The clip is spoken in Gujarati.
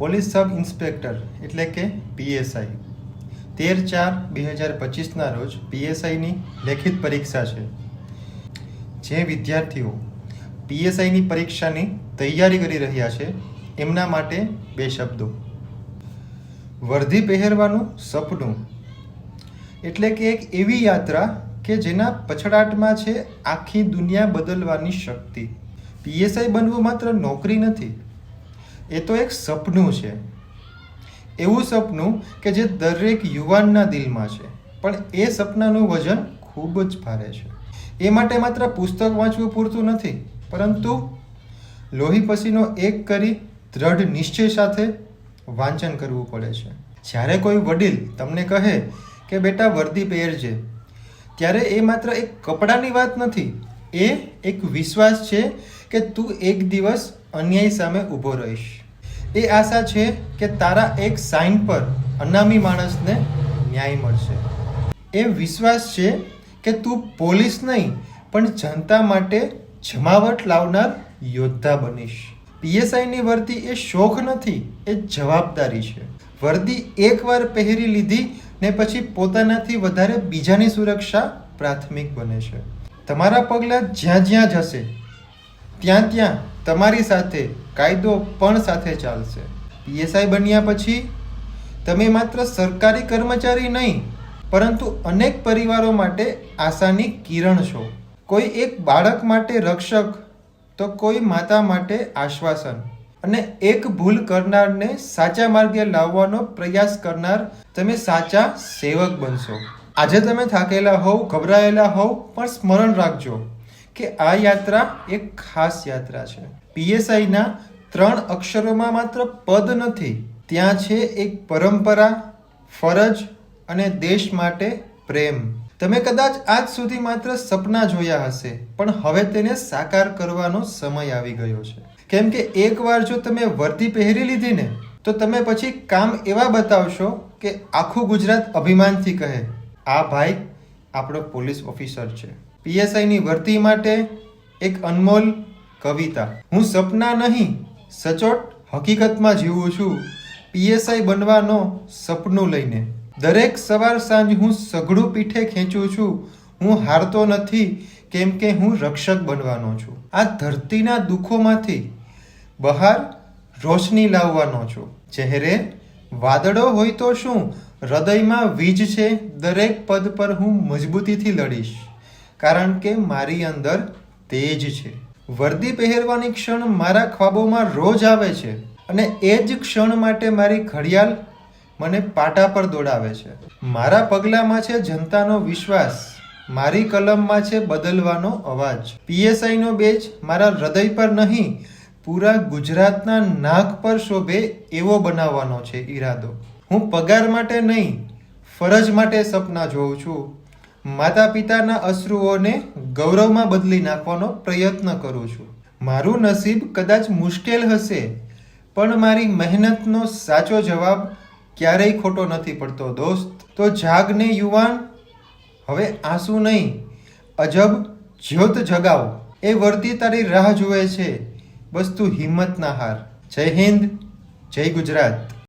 પોલીસ સબ ઇન્સ્પેક્ટર એટલે કે પીએસઆઈ. તેર ચાર બે હજાર પચીસના રોજ પીએસઆઈની લેખિત પરીક્ષા છે. જે વિદ્યાર્થીઓ પીએસઆઈની પરીક્ષાની તૈયારી કરી રહ્યા છે, એમના માટે બે શબ્દો. વર્ધી પહેરવાનું સપનું એટલે કે એક એવી યાત્રા કે જેના પછડાટમાં છે આખી દુનિયા બદલવાની શક્તિ. પીએસઆઈ બનવું માત્ર નોકરી નથી એ તો એક સપનું છે. એવું સપનું કે જે દરેક યુવાનના દિલમાં છે. પણ એ સપનાનું વજન ખૂબ જ ભારે છે. એ માટે માત્ર પુસ્તક વાંચવું પૂરતું નથી, પરંતુ લોહી પસીનો એક કરી દ્રઢ નિશ્ચય સાથે વાંચન કરવું પડે છે. જ્યારે કોઈ વડીલ તમને કહે કે, બેટા, વર્દી પહેરજે, ત્યારે એ માત્ર એક કપડાની વાત નથી એ એક વિશ્વાસ છે કે તું એક દિવસ અન્યાય સામે ઊભો રહીશ. એ આશા છે કે તારા એક સાઇન પર અનામી માણસને ન્યાય મળશે. એ વિશ્વાસ છે કે તું પોલીસ નહીં, પણ જનતા માટે જમાવટ લાવનાર યોદ્ધા બનીશ. પીએસઆઈની વર્દી એ શોખ નથી, એ જવાબદારી છે. વર્દી એકવાર પહેરી લીધી ને પછી પોતાનાથી વધારે બીજાની સુરક્ષા પ્રાથમિક બને છે. તમારા પગલાં જ્યાં જ્યાં જશે ત્યાં ત્યાં તમારી સાથે કાયદો પણ સાથે ચાલશે. પીએસઆઈ બન્યા પછી તમે માત્ર સરકારી કર્મચારી નહીં, પરંતુ અનેક પરિવારો માટે આશાની કિરણ છો. કોઈ એક બાળક માટે રક્ષક, તો કોઈ માતા માટે આશ્વાસન. અને એક ભૂલ કરનારને સાચા માર્ગે લાવવાનો પ્રયાસ કરનાર તમે સાચા સેવક બનશો. આજે તમે થાકેલા હોવ, ગભરાયેલા હોવ, પણ સ્મરણ રાખજો કે આ યાત્રા એક ખાસ યાત્રા છે. પીએસઆઈના ત્રણ અક્ષરોમાં માત્ર પદ નથી, ત્યાં છે એક પરંપરા, ફરજ અને દેશ માટે પ્રેમ. તમે કદાચ આજ સુધી માત્ર સપના જોયા હશે, પણ હવે તેને સાકાર કરવાનો સમય આવી ગયો છે. કેમ કે એકવાર જો તમે વર્દી પહેરી લીધી ને, તો તમે પછી કામ એવા બતાવશો કે આખું ગુજરાત અભિમાનથી કહે. આ ભાઈ આપણો પોલીસ ઓફિસર છે. પીએસઆઈની વર્તી માટે એક અનમોલ કવિતા. હું સપના નહીં, સચોટ હકીકતમાં જીવું છું. પીએસઆઈ બનવાનો સપનું લઈને. દરેક સવાર સાંજ હું સઘળું પીઠે ખેંચું છું. હું હારતો નથી, કેમ કે હું રક્ષક બનવાનો છું. આ ધરતીના દુઃખોમાંથી બહાર રોશની લાવવાનો છું. ચહેરે વાદળો હોય તો શું? હૃદયમાં વીજ છે, દરેક પદ પર હું મજબૂતીથી લડીશ, કારણ કે મારી અંદર તેજ છે. વર્દી પહેરવાની ક્ષણ મારા ખ્વાબોમાં રોજ આવે છે અને એ જ ક્ષણ માટે મારી ઘડિયાળ મને પાટા પર દોડાવે છે. મારા પગલામાં છે જનતાનો વિશ્વાસ, મારી કલમમાં છે બદલવાનો અવાજ. પીએસઆઈનો બેચ મારા હૃદય પર નહીં, પૂરા ગુજરાતના નાક પર શોભે એવો બનાવવાનો છે ઈરાદો. હું પગાર માટે નહીં, ફરજ માટે સપના જોઉં છું. માતા પિતાના અશ્રુઓને ગૌરવમાં બદલી નાખવાનો પ્રયત્ન કરું છું. મારું નસીબ કદાચ મુશ્કેલ હશે, પણ મારી મહેનતનો સાચો જવાબ ક્યારેય ખોટો નથી પડતો, દોસ્ત. તો જાગને યુવાન, હવે આંસુ નહીં, અજબ જ્યોત જગાવ. એ વર્તી તારી રાહ જુએ છે, બસ તું હિંમત ના હાર. જય હિન્દ, જય ગુજરાત.